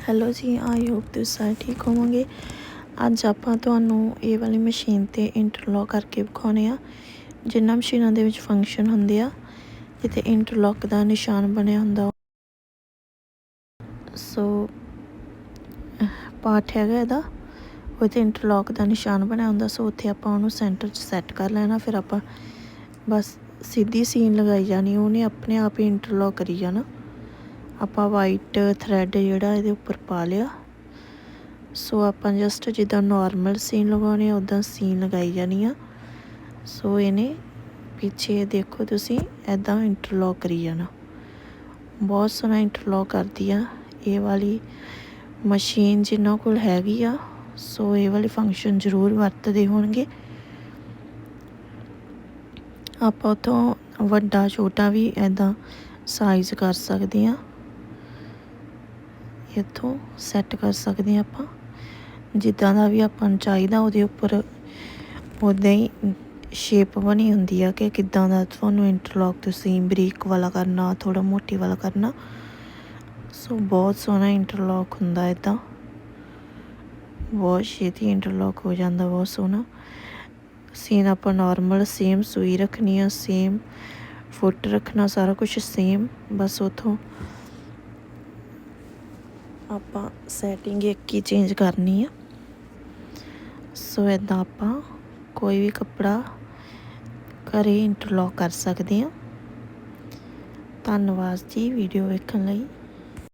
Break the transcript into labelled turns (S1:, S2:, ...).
S1: Hello ਜੀ I hope ਤੁਸੀਂ ਸਾਰੇ ਠੀਕ ਹੋਵੋਗੇ। ਅੱਜ ਆਪਾਂ ਤੁਹਾਨੂੰ ਇਹ ਵਾਲੀ ਮਸ਼ੀਨ ਤੇ ਇੰਟਰਲੌਕ ਕਰਕੇ ਵਿਖਾਉਣੇ ਆ ਜਿਨ੍ਹਾਂ ਮਸ਼ੀਨਾਂ ਦੇ ਵਿੱਚ ਫੰਕਸ਼ਨ ਹੁੰਦੇ ਆ, ਜਿੱਥੇ ਇੰਟਰਲੌਕ ਦਾ ਨਿਸ਼ਾਨ ਬਣਿਆ ਹੁੰਦਾ ਸੋ ਪਾਠ ਹੈਗਾ ਇਹਦਾ ਉਹ ਤੇ ਇੰਟਰਲੌਕ ਦਾ ਨਿਸ਼ਾਨ ਬਣਿਆ ਹੁੰਦਾ ਸੋ ਉੱਥੇ ਆਪਾਂ ਉਹਨੂੰ ਸੈਂਟਰ 'ਚ ਸੈੱਟ ਕਰ ਲੈਣਾ, ਫਿਰ ਆਪਾਂ ਬਸ ਸਿੱਧੀ ਸੀਨ ਲਗਾਈ ਜਾਣੀ, ਉਹਨੇ ਆਪਣੇ ਆਪ ਹੀ ਇੰਟਰਲੌਕ ਕਰੀ ਜਾਣਾ। ਆਪਾਂ ਵਾਈਟ ਥਰੈਡ ਜਿਹੜਾ ਇਹਦੇ ਉੱਪਰ ਪਾ ਲਿਆ। ਸੋ ਆਪਾਂ ਜਸਟ ਜਿੱਦਾਂ ਨਾਰਮਲ ਸੀਨ ਲਗਾਉਣੇ ਆ ਉਦਾਂ ਸੀਨ ਲਗਾਈ ਜਾਣੀ ਆ। ਸੋ ਇਹਨੇ ਪਿੱਛੇ ਦੇਖੋ ਤੁਸੀਂ ਐਦਾਂ ਇੰਟਰਲੌਕ ਕਰੀ ਜਾਣਾ। ਬਹੁਤ ਸੋਹਣਾ ਇੰਟਰਲੌਕ ਕਰਦੀ ਆ। ਇਹ ਵਾਲੀ ਮਸ਼ੀਨ ਜਿਨ੍ਹਾਂ ਕੋਲ ਹੈਗੀ ਆ ਸੋ ਇਹ ਵਾਲੀ ਫੰਕਸ਼ਨ ਜ਼ਰੂਰ ਵਰਤਦੇ ਹੋਣਗੇ। ਆਪਾਂ ਉਥੋਂ ਵੱਡਾ, ਛੋਟਾ ਵੀ ਐਦਾਂ ਸਾਈਜ਼ ਕਰ ਸਕਦੇ ਆ। ਇੱਥੋਂ ਸੈੱਟ ਕਰ ਸਕਦੇ ਹਾਂ ਆਪਾਂ। ਜਿੱਦਾਂ ਦਾ ਵੀ ਆਪਾਂ ਨੂੰ ਚਾਹੀਦਾ, ਉਹਦੇ ਉੱਪਰ ਉਦਾਂ ਹੀ ਸ਼ੇਪ ਬਣੀ ਹੁੰਦੀ ਆ ਕਿ ਕਿੱਦਾਂ ਦਾ ਤੁਹਾਨੂੰ ਇੰਟਰਲੌਕ ਤੁਸੀਂ ਬਰੀਕ ਵਾਲਾ ਕਰਨਾ ਥੋੜਾ ਮੋਟੀ ਵਾਲਾ ਕਰਨਾ। ਸੋ ਬਹੁਤ ਸੋਹਣਾ ਇੰਟਰਲੌਕ ਹੁੰਦਾ ਇਦਾਂ। ਬਹੁਤ ਛੇਤੀ ਇੰਟਰਲੌਕ ਹੋ ਜਾਂਦਾ, ਬਹੁਤ ਸੋਹਣਾ। ਸੀਨ ਆਪਾਂ ਨਾਰਮਲ ਸੇਮ ਸੂਈ ਰੱਖਣੀ ਆ ਸੇਮ ਫੁੱਟ ਰੱਖਣਾ, ਸਾਰਾ ਕੁਝ ਸੇਮ ਬਸ ਉਥੋਂ ਆਪਾਂ ਸੈਟਿੰਗ ਇੱਕ ਹੀ ਚੇਂਜ ਕਰਨੀ ਆ। ਸੋ ਇਦਾਂ ਆਪਾਂ ਕੋਈ ਵੀ ਕੱਪੜਾ ਘਰੇ ਇੰਟਰਲੌਕ ਕਰ ਸਕਦੇ ਆ। ਧੰਨਵਾਦ ਜੀ ਵੀਡੀਓ ਵੇਖਣ ਲਈ।